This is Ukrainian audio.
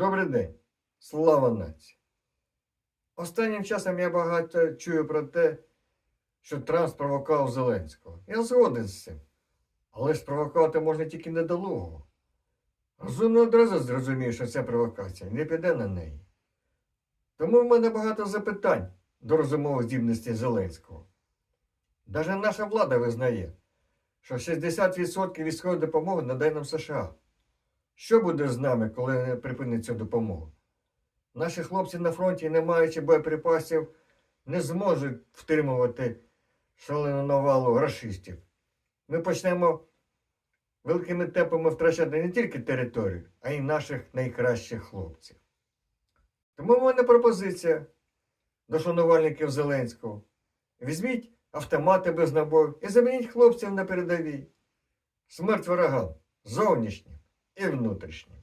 Добрий день, слава нації. Останнім часом я багато чую про те, що Трамп спровокував Зеленського. Я згоден з цим. Але спровокувати можна тільки недолугого. Розумно одразу зрозумів, що ця провокація не піде на неї. Тому в мене багато запитань до розумових здібностей Зеленського. Даже наша влада визнає, що 60% військової допомоги надає нам США. Що буде з нами, коли припиниться допомога? Наші хлопці на фронті, не маючи боєприпасів, не зможуть втримувати шалену навалу рашистів. Ми почнемо великими темпами втрачати не тільки територію, а й наших найкращих хлопців. Тому в мене пропозиція до шанувальників Зеленського. Візьміть автомати без набою і замініть хлопців на передовій. Смерть ворогам, зовнішнім і внутрішнім.